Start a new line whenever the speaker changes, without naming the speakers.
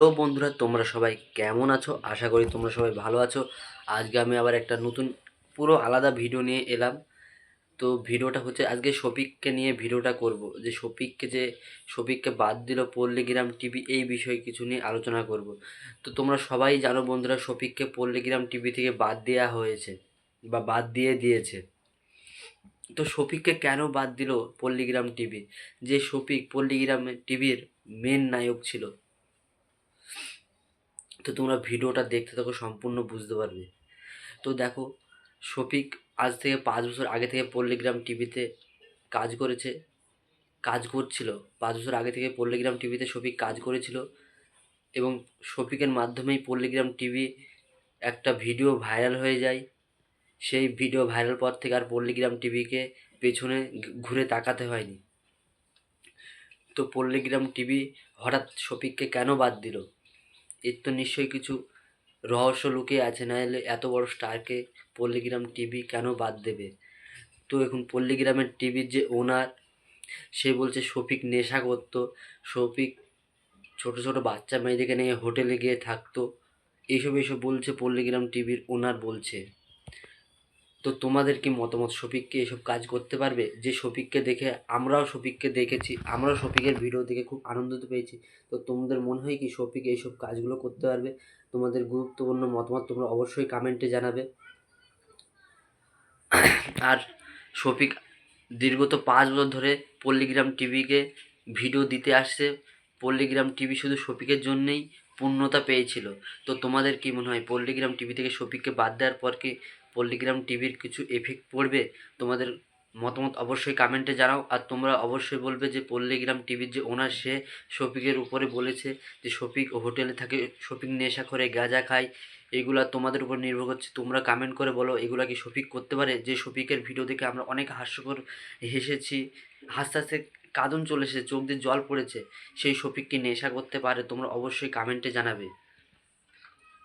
তো বন্ধুরা, তোমরা সবাই কেমন আছো? আশা করি তোমরা সবাই ভালো আছো। আজকে আমি আবার একটা নতুন, পুরো আলাদা ভিডিও নিয়ে এলাম। তো ভিডিওটা হচ্ছে আজকে শফিককে নিয়ে ভিডিওটা করব। যে শফিককে যে, শফিককে বাদ দিল পল্লীগ্রাম টিভি, এই বিষয়ে কিছু নিয়ে আলোচনা করব। তো তোমরা সবাই জানো বন্ধুরা, শফিককে পল্লীগ্রাম টিভি থেকে বাদ দেওয়া হয়েছে বা বাদ দিয়ে দিয়েছে। তো শফিককে কেন বাদ দিল পল্লীগ্রাম টিভি? যে শফিক পল্লীগ্রাম টিভির মেন নায়ক ছিল। তো তোমরা ভিডিওটা দেখতে থাকো, সম্পূর্ণ বুঝতে পারবে। তো দেখো, শফিক আজ থেকে পাঁচ বছর আগে থেকে পল্লীগ্রাম টিভিতে কাজ করেছে, কাজ করছিল। পাঁচ বছর আগে থেকে পল্লীগ্রাম টিভিতে শফিক কাজ করেছিল এবং শফিকের মাধ্যমেই পল্লীগ্রাম টিভি একটা ভিডিও ভাইরাল হয়ে যায়। সেই ভিডিও ভাইরাল পর থেকে আর পল্লীগ্রাম টিভিকে পেছনে ঘুরে তাকাতে হয়নি। তো পল্লীগ্রাম টিভি হঠাৎ শফিককে কেন বাদ দিল? এর তো নিশ্চয়ই কিছু রহস্য লুকিয়ে আছে না হলে এত বড় স্টারকে পল্লীগ্রাম টিভি কেন বাদ দেবে? তো এখন পল্লীগ্রামের টিভির যে ওনার সে বলছে শফিক নেশা করত শফিক ছোট ছোট বাচ্চা মেয়েদেরকে নিয়ে হোটেলে গিয়ে থাকতো। এইসব এইসব বলছে পল্লীগ্রাম টিভির ওনার বলছে। তো তোমাদের কি মতামত? শফিককে এসব কাজ করতে পারবে? যে শফিককে দেখে, আমরাও শফিককে দেখেছি, আমরাও শফিকের ভিডিও দেখে খুব আনন্দিত পেয়েছি। তো তোমাদের মনে হয় কি শফিক এইসব কাজগুলো করতে পারবে? তোমাদের গুরুত্বপূর্ণ মতামত তোমরা অবশ্যই কমেন্টে জানাবে। আর শফিক দীর্ঘত পাঁচ বছর ধরে পল্লীগ্রাম টিভিকে ভিডিও দিতে আসছে। পল্লীগ্রাম টিভি শুধু শফিকের জন্যেই পূর্ণতা পেয়েছিল। তো তোমাদের কি মনে হয়? পল্লীগ্রাম টিভি থেকে শফিককে বাদ দেওয়ার পর কি পল্লীগ্রাম টিভির কিছু এফেক্ট পড়বে, তোমাদের মতামত অবশ্যই কমেন্টে জানাও। আর তোমরা অবশ্যই বলবে যে পল্লীগ্রাম টিভির যে ওনার সে শফিকের উপরে বলেছে যে শফিক হোটেলে থাকে, শফিক নেশা করে গাঁজা খায়, এগুলা তোমাদের উপর নির্ভর করছে। তোমরা কমেন্ট করে বলো, এগুলা কি শফিক করতে পারে? যে শফিকের ভিডিও দেখে আমরা অনেক হাস্যকর হেসেছি হাসতে হাসতে কাঁদন চলে এসেছে, চোখ দিয়ে জল পড়েছে, সেই শফিক কি নেশা করতে পারে? তোমরা অবশ্যই কমেন্টে জানাবে।